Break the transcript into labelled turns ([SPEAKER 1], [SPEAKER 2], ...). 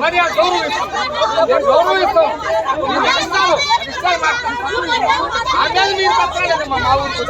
[SPEAKER 1] మర్యాద గౌరవిస్తాం. గౌరవిస్తాం ఇస్తాను అదే మీరు పక్కలేదమ్మా మా ఊరికి